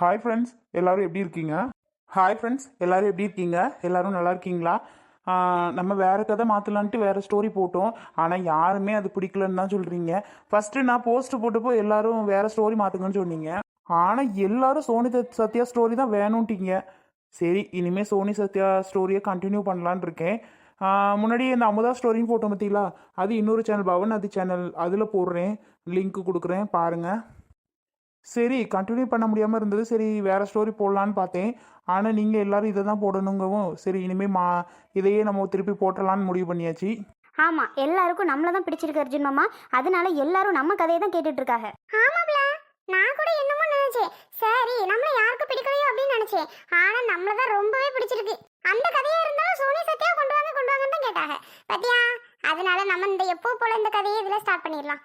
Hi friends எல்லோரும் எப்படி இருக்கீங்க? ஹாய் ஃப்ரெண்ட்ஸ் எல்லோரும் எப்படி இருக்கீங்க? எல்லோரும் நல்லா இருக்கீங்களா? நம்ம வேறு கதை மாற்றலான்ட்டு வேறு ஸ்டோரி போட்டோம். ஆனால் யாருமே அது பிடிக்கலன்னு தான் சொல்கிறீங்க ஃபர்ஸ்ட்டு நான் போஸ்ட் போட்டப்போ எல்லோரும் வேறு ஸ்டோரி மாற்றுங்கன்னு சொன்னீங்க. ஆனால் எல்லாரும் சோனி சத்- சத்யா ஸ்டோரி தான் வேணும்ட்டீங்க. சரி இனிமேல் சோனி சத்யா ஸ்டோரியை கண்டினியூ பண்ணலான் இருக்கேன். முன்னாடி இந்த அமுதா ஸ்டோரியும் போட்டோம் பார்த்தீங்களா அது இன்னொரு சேனல் பவன் அது சேனல் அதில் போடுறேன். லிங்க் கொடுக்குறேன் பாருங்கள் சரி கண்டினியூ பண்ண முடியாமல் இருந்தது. சரி வேற ஸ்டோரி போடலான்னு பார்த்தேன். ஆனால் நீங்கள் எல்லாரும் இதை தான் போடணுங்கவும் சரி இனிமேல் மா இதையே நம்ம திருப்பி போட்டலான்னு முடிவு பண்ணியாச்சு. ஆமா எல்லாருக்கும் நம்மள தான் பிடிச்சிருக்கு அர்ஜுன் மாமா. அதனால எல்லாரும் நம்ம கதையை தான் கேட்டுட்டு இருக்காங்க ஆமாப்ல நான் கூட என்னமோ நினைச்சேன். சரி நம்மள யாருக்கு பிடிக்கலையோ அப்படின்னு நினைச்சேன். ஆனா நம்மள தான் ரொம்பவே பிடிச்சிருக்கு. அந்த கதையா இருந்தாலும் சோனி சத்யா கொண்டு வாங்க கொண்டு வாங்கன்னு தான் கேட்டாங்க. பாத்தியா? அதனால நம்ம இந்த எப்போ போல இந்த கதையை இதுல ஸ்டார்ட் பண்ணிடலாம்.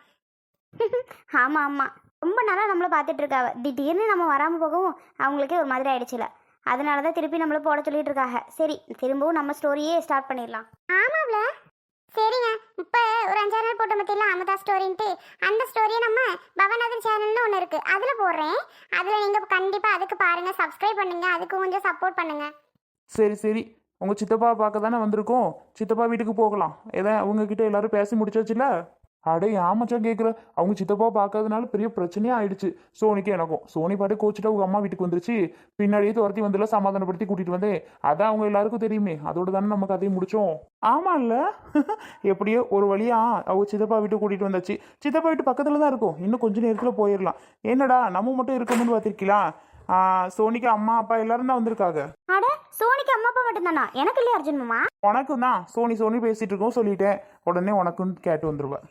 ஆமா ஆமா. ரொம்ப நாளா நம்மள பார்த்துட்டு இருக்காவ திடீர்னு நம்ம வராம போகவும் அவங்களுக்கே ஒரு மாதிரி ஆயிடுச்சுல. அதனால தான் திருப்பி நம்மள போட சொல்லிட்டு இருக்காங்க. சரி திரும்பவும் நம்ம ஸ்டோரியே ஸ்டார்ட் பண்ணிடலாம். ஆமாப்ல சரிங்க. இப்போ ஒரு அஞ்சாறு நாள் போட்ட மத்தியில் அமுதா ஸ்டோரின்ட்டு அந்த ஸ்டோரியை நம்ம பவநாதன் சேனல்னு ஒன்று இருக்குது அதில் போடுறேன். அதில் நீங்கள் கண்டிப்பாக அதுக்கு பாருங்கள் சப்ஸ்கிரைப் பண்ணுங்கள் அதுக்கு கொஞ்சம் சப்போர்ட் பண்ணுங்கள் சரி சரி. உங்கள் சித்தப்பா பார்க்க தானே வந்திருக்கோம். சித்தப்பா வீட்டுக்கு போகலாம். ஏதா அவங்கக்கிட்ட எல்லாரும் பேசி முடிச்சாச்சுல? அடே ஆமாச்சா கேட்குற அவங்க சித்தப்பா பார்க்கறதுனால பெரிய பிரச்சனையே ஆயிடுச்சு. சோனிக்கு எனக்கும். சோனி பாட்டு கோச்சிட்டு அவங்க அம்மா வீட்டுக்கு வந்துருச்சு. பின்னாடியே துரத்தி வந்துல சமாதானப்படுத்தி கூட்டிட்டு வந்தேன். அதான் அவங்க எல்லாருக்கும் தெரியுமே. அதோட தானே நம்ம கதையை முடிச்சோம். ஆமா இல்ல எப்படியோ ஒரு வழியா அவங்க சித்தப்பா வீட்டுக்கு கூட்டிட்டு வந்தாச்சு. சித்தப்பா வீட்டு பக்கத்துல தான் இருக்கும். இன்னும் கொஞ்ச நேரத்துல போயிடலாம் என்னடா நம்ம மட்டும் இருக்கணும்னு பார்த்திருக்கீங்களா சோனிக்கு அம்மா அப்பா எல்லாரும் தான் வந்திருக்காங்க. அட சோனிக்கு அம்மா அப்பா மட்டும்தானா? எனக்கு இல்லையா அர்ஜுன் மாமா? உனக்கும் தான். சோனி சோனி பேசிட்டு இருக்கோம் சொல்லிட்டேன். உடனே உனக்குன்னு கேட்டு வந்துருவேன்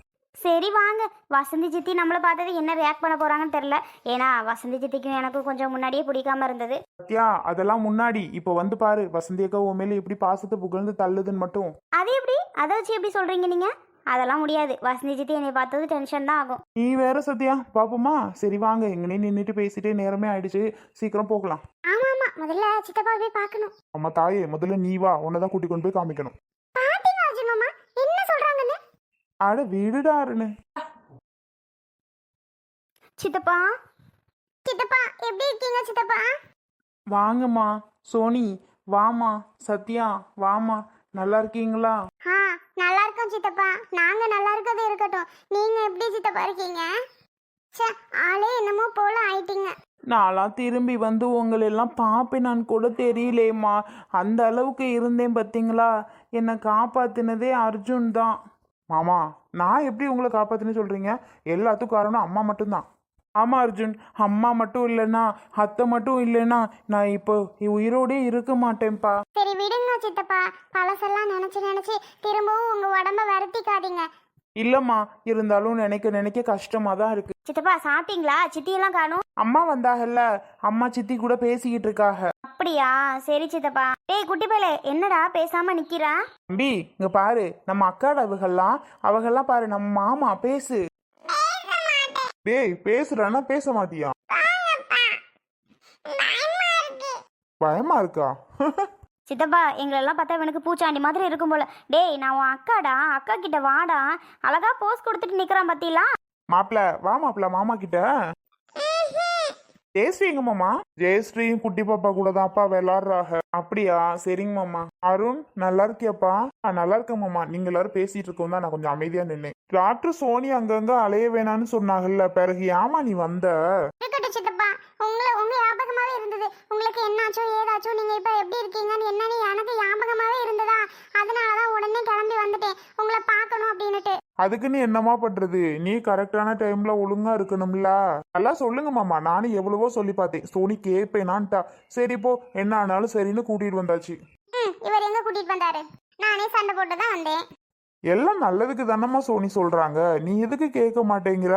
சரி வாங்க. வசந்தி சித்தி நம்மளை பார்த்தது என்ன ரியாக்ட் பண்ண போறாங்கன்னு தெரில ஏன்னா வசந்தி சித்திக்கும் எனக்கும் கொஞ்சம் முன்னாடியே பிடிக்காம இருந்தது. சத்யா அதெல்லாம் முன்னாடி. இப்போ வந்து பாரு வசந்தி அக்கா உன் மேல எப்படி பாசத்தை புகழ்ந்து தள்ளுதுன்னு மட்டும். அது எப்படி? அதை வச்சு எப்படி சொல்றீங்க நீங்க? அதெல்லாம் முடியாது. வசந்தி சித்தி என்னை பார்த்தது டென்ஷன் தான் ஆகும். நீ வேற சத்யா பாப்போமா? சரி வாங்க. எங்கனே நின்றுட்டு பேசிட்டே நேரமே ஆயிடுச்சு. சீக்கிரம் போகலாம். ஆமா ஆமா. முதல்ல சித்தப்பா போய் பார்க்கணும். அம்மா தாயே முதல்ல நீ வா. உன்னை தான் கூட்டி கொண்டு போய் காமிக்கணும் பாத்தீங்க அர்ஜுன் மாமா என்ன சொல்றாங்கன்னு அட வீடுடாருன்னு சித்தப்பா சித்தப்பா எப்படி இருக்கீங்க சித்தப்பா வாங்கம்மா சோனி வாமா சத்யா வாமா நல்லா இருக்கீங்களா ஆ நல்லா இருக்கோம் சித்தப்பா நாங்க நல்லா இருக்கது இருக்கட்டும் நீங்க எப்படி சித்தப்பா இருக்கீங்க ச்சே ஆளே என்னமோ போல ஆயிட்டீங்க நான்லாம் திரும்பி வந்து உங்களெல்லாம் பார்ப்பேன் நான் கூட தெரியலேம்மா அந்த அளவுக்கு இருந்தேன் பார்த்தீங்களா என்னை காப்பாத்தினதே அர்ஜுன் தான் மாமா நான் எப்படி உங்களை காப்பாத்தினு சொல்றீங்க? எல்லாத்துக்கும் காரணம் அம்மா மட்டும்தான். ஆமா அர்ஜுன். அம்மா மட்டும் இல்லைன்னா அத்தை மட்டும் இல்லைன்னா நான் இப்போ உயிரோடே இருக்க மாட்டேன்ப்பா. சரி விடுங்க சித்தப்பா. பழசெல்லாம் நினைச்சு நினைச்சு திரும்பவும் உங்க உடம்ப வருத்திக்காதீங்க. இல்லம்மா இருந்தாலும் நினைக்க நினைக்க கஷ்டமா தான் இருக்கு. சித்தப்பா சாப்பிட்டீங்களா? சித்தியெல்லாம் காணும். அம்மா வந்தாகல்ல. அம்மா சித்தி கூட பேசிக்கிட்டு இருக்காக. அப்படியா? சரி சித்தப்பா. டேய் குட்டி பேலே என்னடா பேசாம நிக்கிறா? தம்பி இங்க பாரு நம்ம அக்காட அவகெல்லாம் அவகெல்லாம் பாரு நம்ம மாமா பேசு. டேய் பேசுறேன்னா பேச மாட்டியா? பயமா இருக்கா? சித்தப்பா எங்களெல்லாம் பார்த்தா எனக்கு பூச்சாண்டி மாதிரி இருக்கும் போல. டேய் நான் உன் அக்காடா அக்கா கிட்ட வாடா. அழகா போஸ் கொடுத்துட்டு நிக்கிறான் பாத்தீங்களா? மாப்பிள வா மாப்பிள மாமா கிட்ட. எங்க மாமா? ஜெயஸ்ரீயும் குட்டி பாப்பா கூட தான்ப்பா விளாடுறாங்க அப்படியா? சரிங்க மாமா. அருண் நல்லா இருக்கியாப்பா? நல்லா இருக்கேன் மாமா. நீங்க எல்லாரும் பேசிட்டு இருக்கோம் தான் நான் கொஞ்சம் அமைதியா நின்னேன். டாக்டர் சோனி அங்கங்க அலைய வேணாம்னு சொன்னாங்கல்ல. பிறகு ஏமா நீ வந்த? உங்களை உங்க ஞாபகமாவே இருந்தது. உங்களுக்கு என்னாச்சோ ஏதாச்சோ நீங்க இப்ப எப்படி இருக்கீங்கன்னு என்னன்னு எனக்கு ஞாபகமாவே இருந்ததா? அதனாலதான் உடனே கிளம்பி வந்துட்டேன். உங்களை பார்க்கணும் அப்படின்னுட்டு. அதுக்கு நீ என்னமா பண்றது? நீ கரெக்டான டைம்ல ஒழுங்கா இருக்கணும்ல. நல்லா சொல்லுங்க மாமா. நானும் எவ்வளவோ சொல்லி பார்த்தேன். சோனி கேப்பேனான்ட்டா. சரி போ. என்ன ஆனாலும் சரின்னு கூட்டிட்டு வந்தாச்சு. இவர் எங்க கூட்டிட்டு வந்தாரு? நானே சண்டை போட்டு தான் வந்தேன். எல்லாம் நல்லதுக்கு தானம்மா சோனி சொல்றாங்க. நீ எதுக்கு கேட்க மாட்டேங்கிற?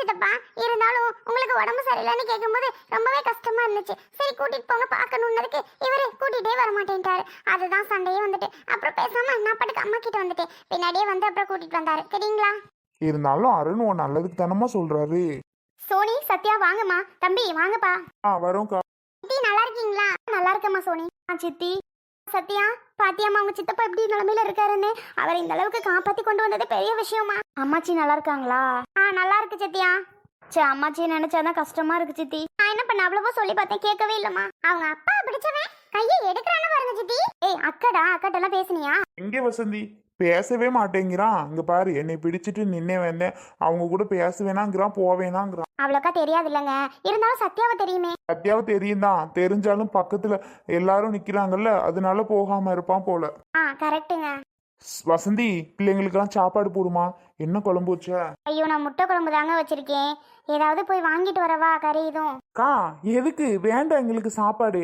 சித்தப்பா இருந்தாலும் உங்களுக்கு உடம்பு சரியில்லைன்னு கேட்கும்போது ரொம்பவே கஷ்டமா இருந்துச்சு. சரி கூட்டிட்டு போங்க பார்க்கணுன்னதுக்கு இவரு கூட்டிட்டே வர மாட்டேன்ட்டாரு. அதுதான் சண்டையே வந்துட்டு. அப்புறம் பேசாம நான் பாட்டுக்கு அம்மா கிட்ட வந்துட்டேன். பின்னாடியே வந்து அப்புறம் கூட்டிட்டு வந்தாரு. தெரியுங்களா இருந்தாலும் அருண் உன் நல்லதுக்கு தானம்மா சொல்றாரு? சோனி சத்யா வாங்கம்மா. தம்பி வாங்கப்பா. ஆ வரோம்க்கா. சித்தி நல்லா இருக்கீங்களா? நல்லா இருக்கம்மா சோனி. ஆ சித்தி. சத்யா பாத்தியாம்மா உங்க சித்தப்பா எப்படி நிலைமையில இருக்காருன்னு அவரை இந்த அளவுக்கு காப்பாத்தி கொண்டு வந்தது பெரிய விஷயமா? அம்மாச்சி நல்லா இருக்காங்களா? ஆ நல்லா இருக்கு சித்தியா சே அம்மாச்சி நினைச்சாதான் கஷ்டமா இருக்கு சித்தி. நான் என்ன பண்ண அவ்வளவோ சொல்லி பார்த்தேன் கேட்கவே இல்லம்மா. அவங்க அப்பா பிடிச்சவன் கையை எடுக்கிறான்னு பாருங்க சித்தி. ஏய் அக்கடா அக்கட்ட எல்லாம் பேசுனியா? எங்கே வசந்தி? பேசவே மாட்டேங்கிறான். இங்க பாரு என்னை பிடிச்சிட்டு நின்னே வந்தேன். அவங்க கூட பேச வேணாங்கிறான் போவேணாங்கிறான் அவ்வளோக்கா தெரியாது இல்லைங்க இருந்தாலும் சத்யாவை தெரியுமே. சத்தியாவை தெரியும் தான் தெரிஞ்சாலும் பக்கத்துல எல்லாரும் நிக்கிறாங்கல்ல அதனால போகாம இருப்பான் போல. ஆ கரெக்ட்டுங்க. ஸ், வசந்தி பிள்ளைங்களுக்கெல்லாம் சாப்பாடு போடுமா? என்ன குழம்பு வச்ச? ஐயோ நான் முட்டை குழம்பு தாங்க வச்சிருக்கேன். ஏதாவது போய் வாங்கிட்டு வரவா கறி இதுவும்? அக்கா எதுக்கு? வேண்டாம் எங்களுக்கு சாப்பாடு.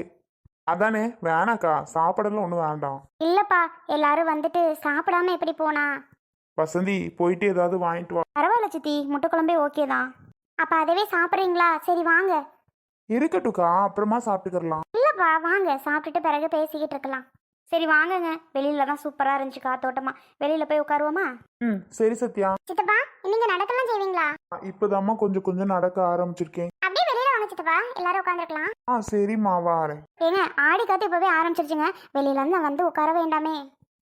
அதானே வேணாக்கா சாப்பாடெல்லாம் ஒன்றும் வேண்டாம். இல்லப்பா எல்லாரும் வந்துட்டு சாப்பிடாம எப்படி போனா? வசந்தி போயிட்டு ஏதாவது வாங்கிட்டு வா. பரவாயில்ல சித்தி முட்டை குழம்பே ஓகே தான். அப்ப அதவே சாப்பிட்றீங்களா? சரி வாங்க. இருக்கட்டும்க்கா அப்புறமா சாப்பிட்டுக்கலாம். இல்லப்பா வாங்க. சாப்பிட்டுட்டு பிறகு பேசிக்கிட்டு இருக்கலாம். சரி வாங்கங்க. வெளியில தான் சூப்பரா இருந்துச்சு காத்தோட்டமா வெளியில போய் உட்காருவோமா? ம் சரி சத்யா. சித்தப்பா நீங்க நடக்கலாம் செய்வீங்களா? இப்போதாம்மா கொஞ்சம் கொஞ்சம் நடக்க ஆரம்பிச்சிருக்கேன். அப்படியே வெளியில வாங்க சித்தப்பா. எல்லாரும் உட்காந்துருக்கலாம் ஆ சரிம்மா வாரேன். ஏங்க ஆடி காத்து இப்பவே ஆரம்பிச்சிருச்சுங்க. வெளியில இருந்து வந்து உட்கார வேண்டாமே.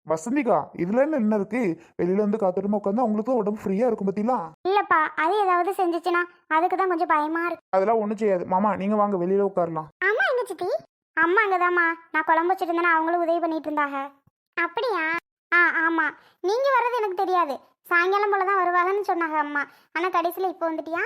வசந்திக்கா இதுல என்ன என்ன இருக்கு? வெளியில இருந்து காத்தோட்டமா உட்காந்து அவங்களுக்கு உடம்பு ஃப்ரீயா இருக்கும் பத்திலா? இல்லப்பா அது ஏதாவது செஞ்சுச்சுன்னா அதுக்கு தான் கொஞ்சம் பயமா இருக்கு. அதெல்லாம் ஒன்றும் செய்யாது. மாமா நீங்க வாங்க வெளியில உட்காரலாம். அம்மா எங்க சித்தி? அம்மா அங்கதாம்மா. நான் குழம்பு வச்சுட்டு இருந்தேன்னா அவங்களும் உதவி பண்ணிட்டு இருந்தாங்க. அப்படியா? ஆ ஆமா. நீங்க வர்றது எனக்கு தெரியாது. சாயங்காலம் போல தான் வருவாங்கன்னு சொன்னாங்க அம்மா. ஆனா கடைசியில இப்போ வந்துட்டியா?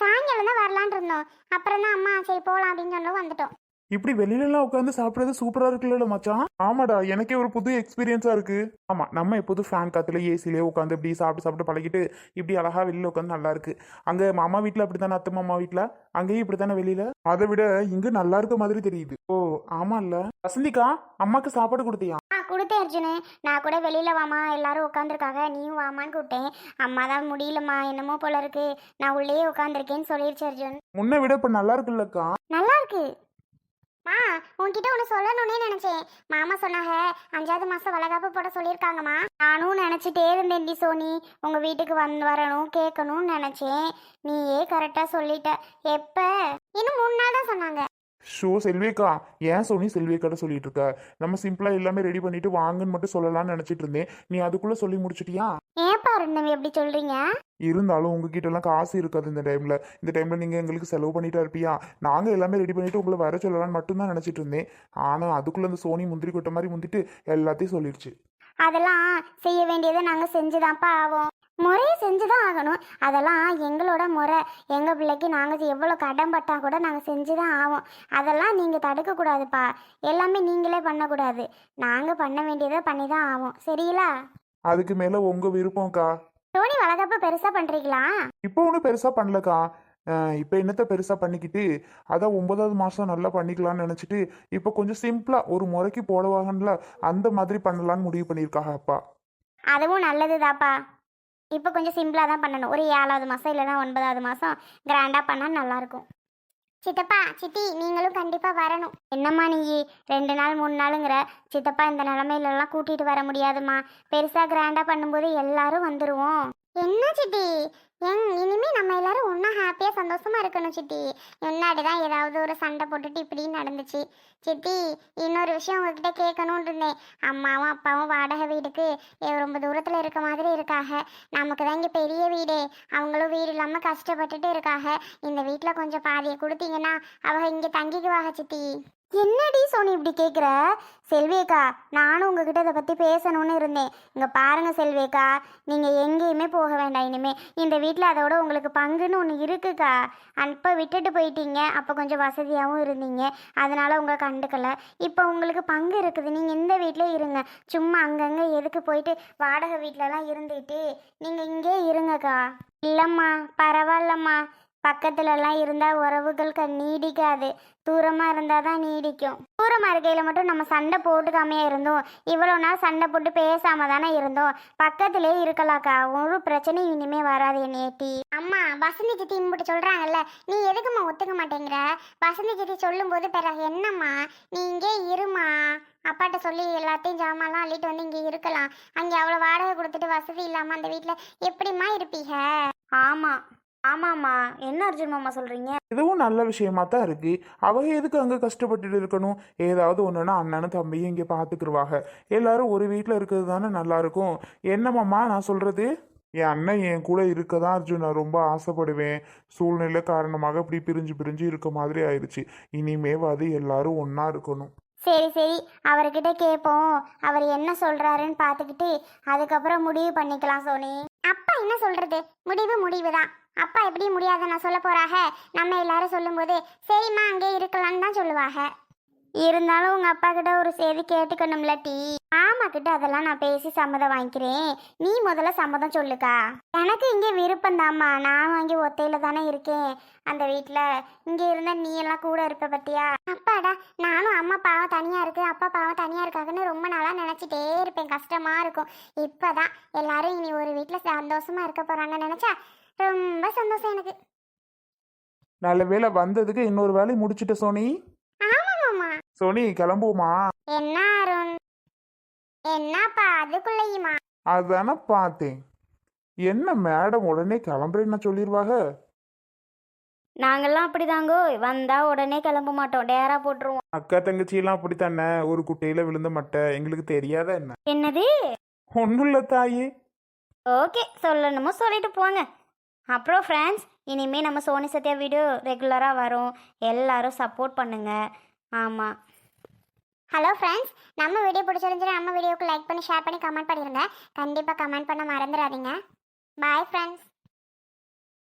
சாயங்காலம் தான் வரலான் இருந்தோம். அப்புறம் தான் அம்மா சரி போலாம் அப்படின்னு சொன்னோம் வந்துட்டோம். இப்படி வெளியில எல்லாம் உட்காந்து சாப்பிடுறது சூப்பரா இருக்குல்ல மச்சான். ஆமாடா எனக்கே ஒரு புது எக்ஸ்பீரியன்ஸா இருக்கு. ஆமா நம்ம எப்போதும் ஃபேன் காத்துல ஏசிலே உட்காந்து இப்படி சாப்பிட்டு சாப்பிட்டு பழகிட்டு இப்படி அழகா வெளியில உட்காந்து நல்லா இருக்கு. அங்க மாமா வீட்ல அப்படித்தானே அத்தை மாமா வீட்ல? அங்கேயும் இப்படித்தானே வெளியில? அதை விட இங்க நல்லா இருக்க மாதிரி தெரியுது. ஓ ஆமா இல்ல வசந்திக்கா அம்மாக்கு சாப்பாடு கொடுத்தியா? கொடுத்தேன் அர்ஜுனு. நான் கூட வெளியில வாமா எல்லாரும் உட்காந்துருக்காங்க நீயும் வாமான்னு கூப்பிட்டேன். அம்மா தான் முடியலம்மா. என்னமோ போல இருக்கு. நான் உள்ளேயே உட்காந்துருக்கேன்னு சொல்லிருச்சு அர்ஜுன். முன்ன விட இப்ப நல்லா இருக்குல்லக்கா. நல்லா இருக்கு. மா உன்கிட்ட ஒன்று சொல்லணும்னே நினைச்சேன். மாமா சொன்னாங்க அஞ்சாவது மாசம் வளகாப்பு போட சொல்லியிருக்காங்கம்மா. நானும் நினைச்சிட்டே இருந்தேன் டி சோனி. உங்க வீட்டுக்கு வந்து வரணும் கேட்கணும்னு நினைச்சேன். நீயே கரெக்டா சொல்லிட்ட. எப்ப? இன்னும் மூணு நாள் தான் சொன்னாங்க. ஷோ செல்வேக்கா ஏன் சோனி செல்வேக்காட்ட சொல்லிட்டு இருக்க நம்ம சிம்பிளா எல்லாமே ரெடி பண்ணிட்டு வாங்கன்னு மட்டும் சொல்லலாம்னு நினைச்சிட்டு இருந்தேன். நீ அதுக்குள்ள சொல்லி முடிச்சிட்டியா? ஏப்பா ரெண்டு எப்படி சொல்றீங்க? இருந்தாலும் உங்ககிட்ட எல்லாம் காசு இருக்காது இந்த டைம்ல இந்த டைம்ல நீங்க எங்களுக்கு செலவு பண்ணிட்டா இருப்பியா? நாங்க எல்லாமே ரெடி பண்ணிட்டு உங்களை வர சொல்லலாம்னு மட்டும்தான் நினைச்சிட்டு இருந்தேன். ஆனா அதுக்குள்ள இந்த சோனி முந்திரி கொட்ட மாதிரி முந்திட்டு எல்லாத்தையும் சொல்லிடுச்சு அதெல்லாம் செய்ய வேண்டியதை நாங்கள் செஞ்சுதான்ப்பா ஆவோம். முறையை செஞ்சுதான் ஆகணும். அதெல்லாம் எங்களோட முறை. எங்கள் பிள்ளைக்கு நாங்கள் எவ்வளோ கடன் பட்டா கூட நாங்கள் செஞ்சு தான் ஆவோம். அதெல்லாம் நீங்கள் தடுக்கக்கூடாதுப்பா எல்லாமே நீங்களே பண்ணக்கூடாது. நாங்கள் பண்ண வேண்டியதை பண்ணி தான் ஆவோம். சரிங்களா அதுக்கு மேல உங்க விருப்பம்க்கா. டோனி வளகப்ப பெருசாக பண்ணுறீங்களா இப்போ ஒன்றும் பெருசா பண்ணலக்கா. இப்போ என்னத்த பெருசா பண்ணிக்கிட்டு அதான் ஒன்பதாவது மாசம் நல்லா பண்ணிக்கலாம்னு நினைச்சிட்டு இப்போ கொஞ்சம் சிம்பிளா ஒரு முறைக்கு போடுவாங்கல்ல அந்த மாதிரி பண்ணலாம்னு முடிவு பண்ணியிருக்காங்க அப்பா. அதுவும் நல்லதுதாப்பா. இப்போ கொஞ்சம் சிம்பிளாக தான் பண்ணணும். ஒரு ஏழாவது மாதம் இல்லைன்னா ஒன்பதாவது மாதம் கிராண்டாக பண்ணால் நல்லாயிருக்கும். சித்தப்பா சித்தி நீங்களும் கண்டிப்பாக வரணும். என்னம்மா நீ ரெண்டு நாள் மூணு நாளுங்கிற? சித்தப்பா இந்த நிலமையிலலாம் கூட்டிகிட்டு வர முடியாதும்மா. பெருசாக கிராண்டாக பண்ணும்போது எல்லாரும் வந்துடுவோம் என்ன சித்தி? எங் இனிமே நம்ம எல்லாரும் ஒன்றா ஹாப்பியாக சந்தோஷமா இருக்கணும் சித்தி. முன்னாடி தான் ஏதாவது ஒரு சண்டை போட்டுட்டு இப்படி நடந்துச்சு. சித்தி இன்னொரு விஷயம் உங்ககிட்ட கேட்கணும்னு இருந்தேன். அம்மாவும் அப்பாவும் வாடகை வீடுக்கு ரொம்ப தூரத்தில் இருக்க மாதிரி இருக்காக. நமக்கு தான் இங்கே பெரிய வீடு. அவங்களும் வீடு இல்லாமல் கஷ்டப்பட்டுட்டு இருக்காக. இந்த வீட்டில் கொஞ்சம் பாதியை கொடுத்தீங்கன்னா அவங்க இங்கே தங்கிக்குவாக சித்தி. என்னடி சோனி இப்படி கேட்குற செல்வேக்கா நானும் உங்ககிட்ட இதை பற்றி பேசணும்னு இருந்தேன். இங்கே பாருங்க செல்வேக்கா நீங்கள் எங்கேயுமே போக வேண்டாம் இனிமே. இந்த வீட்டில் அதோட உங்களுக்கு பங்குன்னு ஒன்று இருக்குக்கா. அப்போ விட்டுட்டு போயிட்டீங்க. அப்போ கொஞ்சம் வசதியாகவும் இருந்தீங்க. அதனால் உங்களை கண்டுக்கலை. இப்போ உங்களுக்கு பங்கு இருக்குது. நீங்கள் இந்த வீட்டிலே இருங்க. சும்மா அங்கங்கே எதுக்கு போயிட்டு வாடகை வீட்டிலலாம் இருந்துட்டு நீங்கள் இங்கே இருங்கக்கா. இல்லைம்மா பரவாயில்லம்மா. பக்கத்துலலாம் இருந்தால் உறவுகள் க நீடிக்காது. தூரமாக இருந்தால் தான் நீடிக்கும். தூரமாக இருக்கையில் மட்டும் நம்ம சண்டை போட்டுக்காமையே இருந்தோம். இவ்வளோ நாள் சண்டை போட்டு பேசாமல் தானே இருந்தோம். பக்கத்திலே இருக்கலாக்கா. ஒரு பிரச்சனையும் இனிமே வராது நேட்டி அம்மா வசந்தி சித்தி இம்பிட்டு சொல்றாங்கல்ல. நீ எதுக்கும்மா ஒத்துக்க மாட்டேங்கிற? வசந்தி சித்தி சொல்லும்போது பிறகு என்னம்மா? நீ இங்கே இருமா? அப்பாட்ட சொல்லி எல்லாத்தையும் ஜாமான்லாம் அள்ளிட்டு வந்து இங்கே இருக்கலாம். அங்கே அவ்வளோ வாடகை கொடுத்துட்டு வசதி இல்லாமல் அந்த வீட்டில் எப்படிம்மா இருப்பீங்க? ஆமாம் ஆமாம்மா. என்ன அர்ஜுன் மாமா சொல்கிறீங்க இதுவும் நல்ல விஷயமா தான் இருக்கு. அவங்க எதுக்கு அங்க கஷ்டப்பட்டுட்டு இருக்கணும்? ஏதாவது ஒண்ணுன்னா அண்ணனும் தம்பியும் இங்க பாத்துக்கிருவாங்க. எல்லாரும் ஒரு வீட்ல இருக்கிறது தானே நல்லா இருக்கும். என்னமாம்மா நான் சொல்றது? என் அண்ணன் என் கூட இருக்க தான் அர்ஜுன். நான் ரொம்ப ஆசைப்படுவேன். சூழ்நிலை காரணமாக இப்படி பிரிஞ்சு பிரிஞ்சு இருக்க மாதிரி ஆயிடுச்சு இனிமேவாது எல்லாரும் ஒன்றா இருக்கணும். சரி சரி. அவர்கிட்ட கேட்போம் அவர் என்ன சொல்றாருன்னு பார்த்துக்கிட்டு அதுக்கப்புறம் முடிவு பண்ணிக்கலாம் சோனி. அப்பா என்ன சொல்றது? முடிவு முடிவு தான் அப்பா எப்படி முடியாத நான் சொல்ல போறாக? நம்ம எல்லாரும் சொல்லும்போது சரிம்மா அங்கே இருக்கலாம்னு தான் சொல்லுவாங்க இருந்தாலும் உங்க அப்பா கிட்ட ஒரு செய்தி கேட்டுக்கணும்ல டீ. மாமா கிட்ட அதெல்லாம் நான் பேசி சம்மதம் வாங்கிக்கிறேன். நீ முதல்ல சம்மதம் சொல்லுக்கா. எனக்கு இங்கே விருப்பம் தாம்மா நான் அங்கே ஒத்தையில தானே இருக்கேன். அந்த வீட்டில் இங்கே இருந்த நீ எல்லாம் கூட இருப்ப பத்தியா? அப்பாடா நானும் அம்மா பாவம் தனியா இருக்கு அப்பா பாவம் தனியா இருக்காங்கன்னு ரொம்ப நாளாக நினைச்சிட்டே இருப்பேன். கஷ்டமா இருக்கும். இப்பதான் எல்லாரும் இனி ஒரு வீட்டில் சந்தோஷமா இருக்க போறாங்கன்னு நினச்சா ரொம்ப சந்தோஷம் எனக்கு. நல்ல வேளை வந்ததுக்கு இன்னொரு வேலையை முடிச்சிட்ட சோனி. ஆமா மாமா. சோனி கிளம்புவோமா? என்ன அருண்? என்னப்பா அதுக்குள்ளேயுமா? அதானே பார்த்தேன். என்ன மேடம் உடனே கிளம்புறேன்னு சொல்லிடுவாங்க நாங்கெல்லாம் அப்படிதாங்கோ. வந்தா உடனே கிளம்ப மாட்டோம். டேரா போட்டுருவோம். அக்கா தங்கச்சியெல்லாம் அப்படித்தானே? ஒரு குட்டையில விழுந்த மட்டை. எங்களுக்கு தெரியாத என்ன? என்னது? ஒன்றும் இல்லை தாயே. ஓகே சொல்லணுமோ சொல்லிட்டு போங்க. அப்புறம் ஃப்ரெண்ட்ஸ் இனிமேல் நம்ம சோனி சத்யா வீடியோ ரெகுலராக வரும். எல்லாரும் சப்போர்ட் பண்ணுங்க. ஆமாம் ஹலோ ஃப்ரெண்ட்ஸ் நம்ம வீடியோ பிடிச்சிருந்துச்சு நம்ம வீடியோக்கு லைக் பண்ணி ஷேர் பண்ணி கமெண்ட் பண்ணிடுங்க கண்டிப்பாக கமெண்ட் பண்ண மறந்துடாதீங்க. Bye friends